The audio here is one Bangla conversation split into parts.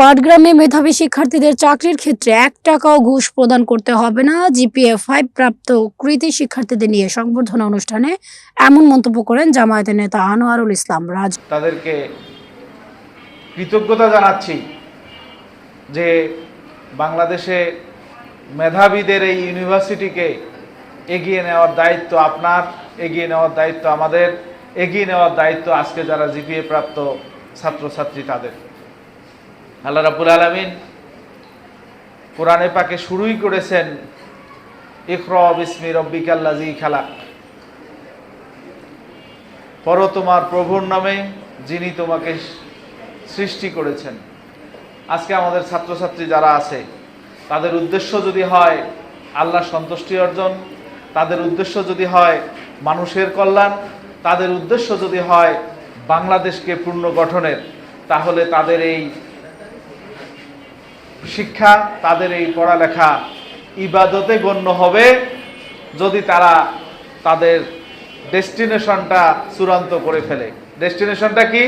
পাটগ্রামে মেধাবী শিক্ষার্থীদের চাকরির ক্ষেত্রে এক টাকাও ঘুষ প্রদান করতে হবে না। জিপিএ ফাইভ প্রাপ্ত কৃতি শিক্ষার্থীদের নিয়ে সংবর্ধনা অনুষ্ঠানে এমন মন্তব্য করেন জামায়াতের নেতা আনোয়ারুল ইসলাম। রাজ তাদেরকে কৃতজ্ঞতা জানাচ্ছি যে বাংলাদেশে মেধাবীদের এই ইউনিভার্সিটিকে এগিয়ে নেওয়ার দায়িত্ব আপনার, এগিয়ে নেওয়ার দায়িত্ব আমাদের, এগিয়ে নেওয়ার দায়িত্ব আজকে যারা জিপিএ প্রাপ্ত ছাত্রছাত্রী তাদের। আল্লাহ রাবুল আলমিন কোরআনে পাকে শুরুই করেছেন ইকর বিসমি রব্বিকাল্লাজি খালাক। পর তোমার প্রভুর নামে যিনি তোমাকে সৃষ্টি করেছেন। আজকে আমাদের ছাত্রছাত্রী যারা আছে, তাদের উদ্দেশ্য যদি হয় আল্লাহ সন্তুষ্টি অর্জন, তাদের উদ্দেশ্য যদি হয় মানুষের কল্যাণ, তাদের উদ্দেশ্য যদি হয় বাংলাদেশকে পূর্ণ গঠনের তাহলে তাদের এই শিক্ষা, তাদের এই পড়ালেখা ইবাদতে গণ্য হবে। যদি তারা তাদের ডেস্টিনেশনটা চূড়ান্ত করে ফেলে। ডেস্টিনেশনটা কি?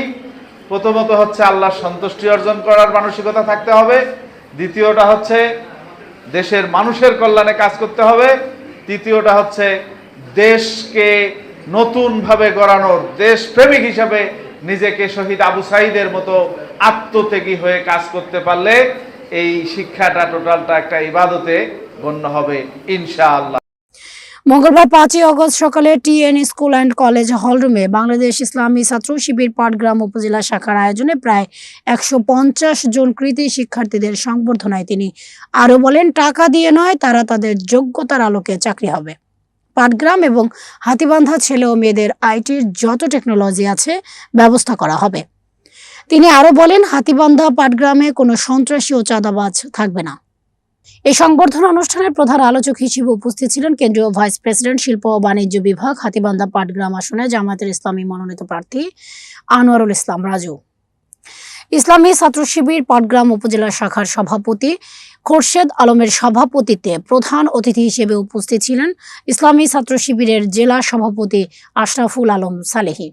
প্রথমত হচ্ছে আল্লাহর সন্তুষ্টি অর্জন করার মানসিকতা থাকতে হবে। দ্বিতীয়টা হচ্ছে দেশের মানুষের কল্যাণে কাজ করতে হবে। তৃতীয়টা হচ্ছে দেশকে নতুনভাবে গড়ানোর, দেশপ্রেমিক হিসাবে নিজেকে শহীদ আবু সাইদের মতো আত্মত্যাগী হয়ে কাজ করতে পারলে এই শিক্ষাটা টোটালটা একটা ইবাদতে গণ্য হবে, ইনশাআল্লাহ। মঙ্গলবার পাঁচই অগস্ট সকালে টিএন স্কুল অ্যান্ড কলেজ হলরুমে বাংলাদেশ ইসলামী ছাত্র শিবির পাটগ্রাম উপজেলা শাখার আয়োজনে প্রায় একশো পঞ্চাশ জন কৃতি শিক্ষার্থীদের সংবর্ধনায় তিনি আরও বলেন, টাকা দিয়ে নয়, তারা তাদের যোগ্যতার আলোকে চাকরি হবে। পাটগ্রাম এবং হাতিবান্ধা ছেলে ও মেয়েদের আইটির যত টেকনোলজি আছে, ব্যবস্থা করা হবে। তিনি আরও বলেন, হাতিবান্ধা পাটগ্রামে কোনো সন্ত্রাসী ও চাঁদাবাজ থাকবে না। এই সংবর্ধনা অনুষ্ঠানের প্রধান আলোচক হিসেবে উপস্থিত ছিলেন কেন্দ্রীয় ভাইস প্রেসিডেন্ট, শিল্প ও বাণিজ্য বিভাগ, হাতিবান্ধা পাটগ্রাম আসনে জামায়াতের ইসলামী মনোনীত প্রার্থী আনোয়ারুল ইসলাম রাজু। ইসলামী ছাত্র শিবির পাটগ্রাম উপজেলা শাখার সভাপতি খোরশেদ আলমের সভাপতিত্বে প্রধান অতিথি হিসেবে উপস্থিত ছিলেন ইসলামী ছাত্র শিবিরের জেলা সভাপতি আশরাফুল আলম সালেহি।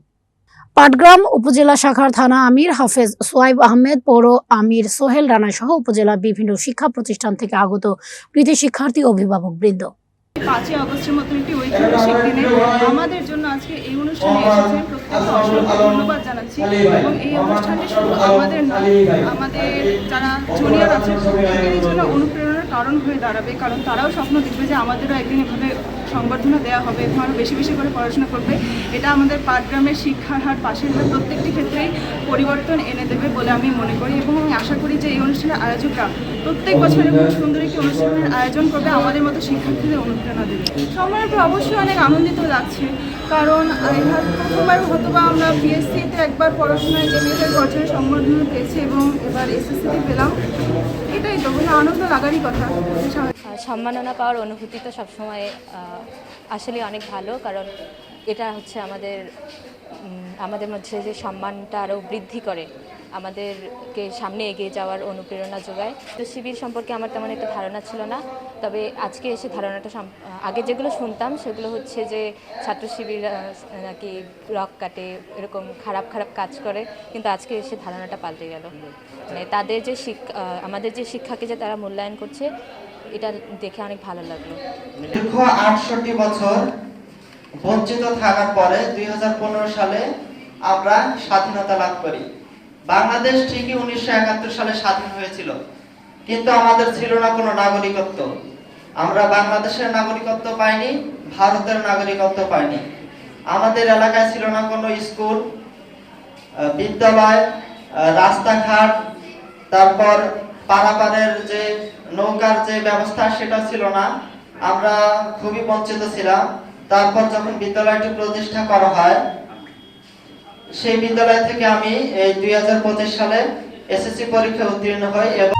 পাটগ্রাম উপজেলা শাখার থানা আমির হাফেজ সোয়াইব আহমেদ, পৌর আমির সোহেল রানা সহ উপজেলা বিভিন্ন শিক্ষা প্রতিষ্ঠান থেকে আগত কৃতি শিক্ষার্থী, অভিভাবক বৃন্দ। পাঁচই আগস্টের মতো একটি ঐতিহাসিক দিনে আমাদের জন্য আজকে এই অনুষ্ঠানে এসেছেন প্রত্যেককে ধন্যবাদ জানাচ্ছি। এবং এই অনুষ্ঠানটি শুধু আমাদের নয়, আমাদের যারা জুনিয়র আছে অনুপ্রেরণার কারণ হয়ে দাঁড়াবে, কারণ তারাও স্বপ্ন দেখবে যে আমাদেরও একদিন এভাবে সংবর্ধনা দেওয়া হবে এবং আরও বেশি বেশি করে পড়াশোনা করবে। এটা আমাদের পাটগ্রামের শিক্ষার হার পাশের হার প্রত্যেকটি ক্ষেত্রেই পরিবর্তন এনে দেবে বলে আমি মনে করি এবং আমি আশা করি যে এই অনুষ্ঠানের আয়োজকরা প্রত্যেক বছর এরকম সুন্দর একটি অনুষ্ঠানের আয়োজন করবে আমাদের মতো শিক্ষার্থীদের অনুপ্রেরণা। দেবে। সময়ের উপর অবশ্যই অনেক আনন্দিত লাগছে, কারণ প্রথমবার হয়তো বা আমরা বিএসসিতে একবার পড়াশোনায় মেয়েদের পর্যায়ে সম্বর্ধনা পেয়েছি এবং এবার এসএসসিতে পেলাম, এটাই তো কোনো আনন্দ লাগারই কথা। সম্মাননা পাওয়ার অনুভূতি তো সবসময় আসলে অনেক ভালো, কারণ এটা হচ্ছে আমাদের আমাদের মধ্যে যে সম্মানটা আরও বৃদ্ধি করে। আমাদেরকে সামনে এগিয়ে যাওয়ার অনুপ্রেরণা যোগায়। তো শিবির সম্পর্কে আমার তেমন একটা ধারণা ছিল না। তবে আজকে এসে ধারণাটা আগে যেগুলো শুনতাম সেগুলো হচ্ছে যে ছাত্র শিবির নাকি রক কাটে, এরকম খারাপ খারাপ কাজ করে, কিন্তু আজকে এসে ধারণাটা পাল্টে গেল। মানে তাদের যে শিক্ষা আমাদের যে শিক্ষাকে যে তারা মূল্যায়ন করছে, এটা দেখে অনেক ভালো লাগল। দীর্ঘ আটষট্টি বছর বঞ্চিত থাকার পরে দুই হাজার পনেরো সালে আমরা স্বাধীনতা লাভ করি। বাংলাদেশ ঠিকই উনিশশো একাত্তর সালে স্বাধীন হয়েছিল, কিন্তু আমাদের ছিল না কোনো নাগরিকত্ব। আমরা বাংলাদেশের নাগরিকত্ব পাইনি, ভারতের নাগরিকত্ব পাইনি। আমাদের এলাকায় ছিল না কোনো স্কুল বিদ্যালয় রাস্তাঘাট, তারপর পারাপারের যে নৌকার যে ব্যবস্থা সেটা ছিল না। আমরা খুবই বঞ্চিত ছিলাম। তারপর যখন বিদ্যালয়টি প্রতিষ্ঠা করা হয় সেই বিদ্যালয় থেকে আমি এই দুই সালে এসএসসি পরীক্ষা উত্তীর্ণ হই এবং